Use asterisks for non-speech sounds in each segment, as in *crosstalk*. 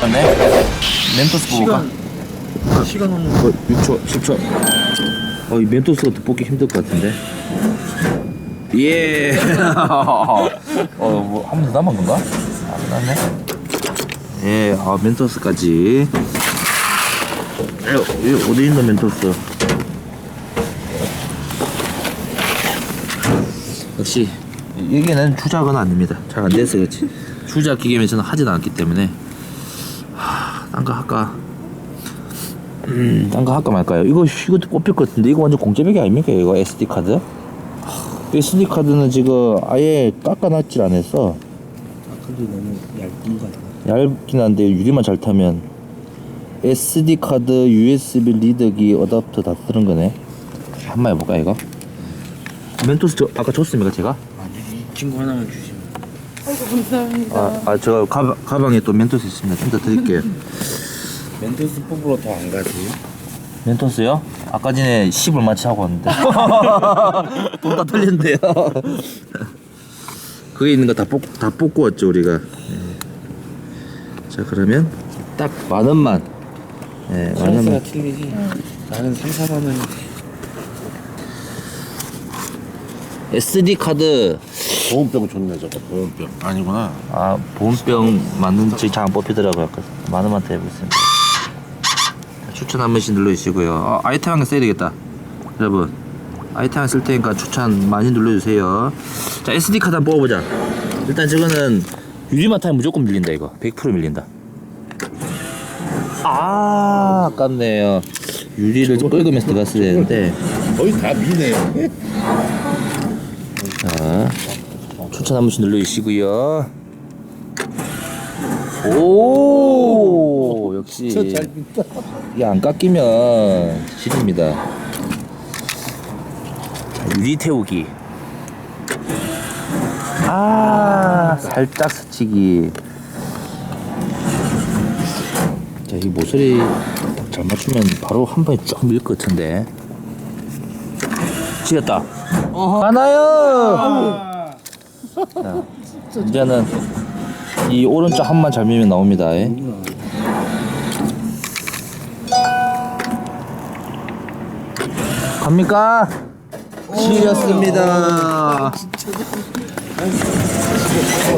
맞네. 멘토스 뽑을까? 시간 시간 없는 어, 6초, 10초. 어, 이 멘토스가 더 뽑기 힘들 것 같은데. 예. *laughs* 어, 뭐, 한번더 남은 건가? 아, 끝났네. 예, 아, 멘토스까지. 에, 이 어디 있는 멘토스? 역시, 여기는 주작은 아닙니다. 잘안 됐어, 그렇지? 주작 기계면 저는 하진 않기 때문에. 하, 딴거 할까? 음, 딴 거 할까 말까요? 이거 이것도 뽑힐 것 같은데 이거 완전 공짜배기 아닙니까? 이거 SD 카드? 하, SD 카드는 지금 아예 깎아놨질 않았어. 아 근데 너무 얇은 거 같아 얇긴 한데 유리만 잘 타면 SD 카드, USB 리더기, 어답터 다 쓰는 거네. 한번 해볼까 이거? 멘토스 저 아까 줬습니까 제가? 아니 이 친구 하나만 아이고 감사합니다. 아, 아 제가 가방, 가방에 또 멘토스 있습니다. 좀 더 드릴게요. 멘토스 뽑으러 더 안 가세요? 멘토스요? 아까 전에 10을 마치 하고 왔는데 *laughs* 돈 다 털렸는데요 *laughs* 그게 있는 거 다 뽑, 다 뽑고 왔죠 우리가 예. 자 그러면 딱 만 원만 예, 만 원만 틀리지 나는 3, 4만 원인데 SD 카드. 보온병 좋네 저거. 보온병. 아니구나. 아 보온병 맞는지 잘 안 뽑히더라고요. 아까 만 원만 더 해보겠습니다. 추천 한 번씩 눌러주시고요. 아, 아이템 한 개 써야 되겠다. 여러분 아이템 한 쓸 테니까 추천 많이 눌러주세요. 자 SD 카드 한번 뽑아보자. 일단 저거는 유리만 타면 무조건 밀린다 이거. 100% 밀린다. 아 아깝네요. 유리를 좀 긁으면서 들어갔어야 되는데. 거의 다 미네요. 자, 추천 한 번씩 눌러주시고요. 오, 역시 이게 안 깎이면 질입니다. 자, 유리 태우기. 아, 살짝 스치기. 자, 이 모서리 딱 잘 맞추면 바로 한 번에 쫙 밀 것 같은데. 치겠다. 가나요? 자, 이제는 이 오른쪽 한만 잘 밀면 나옵니다. 예. 갑니까? 치렸습니다.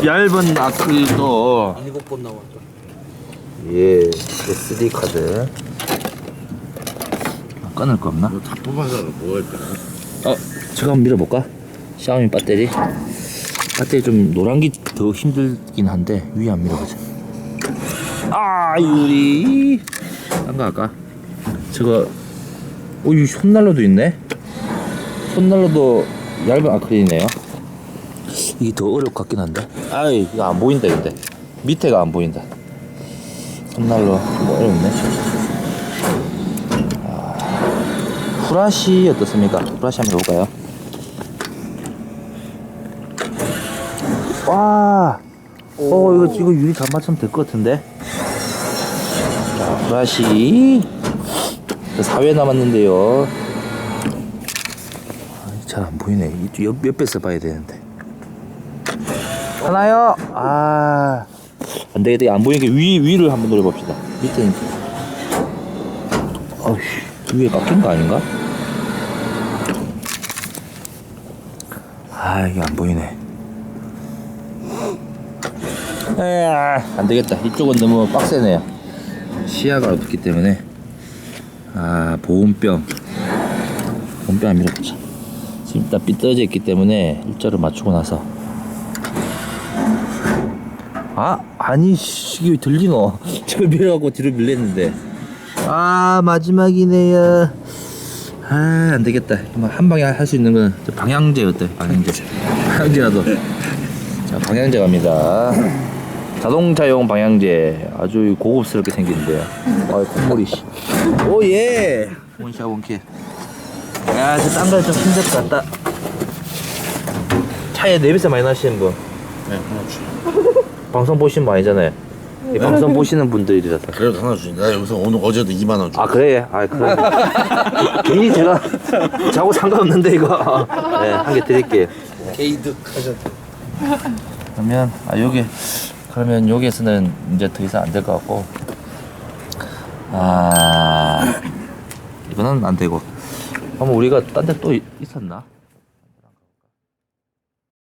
얇은 아크릴도 일곱 번 나왔죠 예 SD 카드 아, 끊을 거 없나? 다 뽑아서 뭐 할까 어, 제가 한번 밀어볼까? 샤오미 배터리. 배터리 좀 노란 게더 힘들긴 한데 위에 안 밀어보자. 아 유리. 딴거 할까? 저거 오이 손난로도 있네. 손난로도 얇은 아크릴이네요. 이게 더 어려울 것 같긴 한데. 아이 이거 안 보인다 근데 밑에가 안 보인다. 손난로 뭐 어렵네. 후라시 어떻습니까? 후라시 한번 해볼까요? 와, 어 이거 이거 유리 잘 맞추면 될 것 같은데. 자, 후라시 4회 남았는데요. 아, 잘안 보이네. 이 옆, 옆에서 봐야 되는데. 하나요? 아, 안 되겠다. 안 보이니까 위 위를 한번 노려봅시다. 밑에는. 어휴, 위에 깎인 거 아닌가? 아 이게 안 보이네 안 되겠다. 이쪽은 너무 빡세네요. 시야가 없기 때문에. 아 보온병. 보온병 안 밀어보자. 지금 일단 삐뚤어져 있기 때문에 일자로 맞추고 나서. 아 아니 씨, 이게 들리노? *laughs* 저걸 밀어갖고 뒤로 밀렸는데. 아 마지막이네요. 아 안 되겠다. 뭐한 방에 할 수 있는 건저 방향제 어때? 방향제. *laughs* 방향제라도. 자 방향제 갑니다 자동차용 방향제 아주 고급스럽게 생긴데요. 아 콧물이 오예. 원샷 원킬. 야 저 딴 거 좀 힘들 것 같다. 차에 내비세 많이 나시는 분. 네 하나 주 *laughs* 방송 보시는 분 아니잖아요. 이 방송 보시는 분들이라서. 그래도 하나 주나 여기서 오늘 어제도 2만 원 줘. 아 그래? 아 그래. *laughs* 괜히 제가 자고 상관없는데 이거. 네, 한 개 드릴게요. 게이득 하셨다. 그러면 아 여기 그러면 여기에서는 이제 더 이상 안 될 것 같고 아 이거는 안 되고 한번 우리가 딴 데 또 있었나?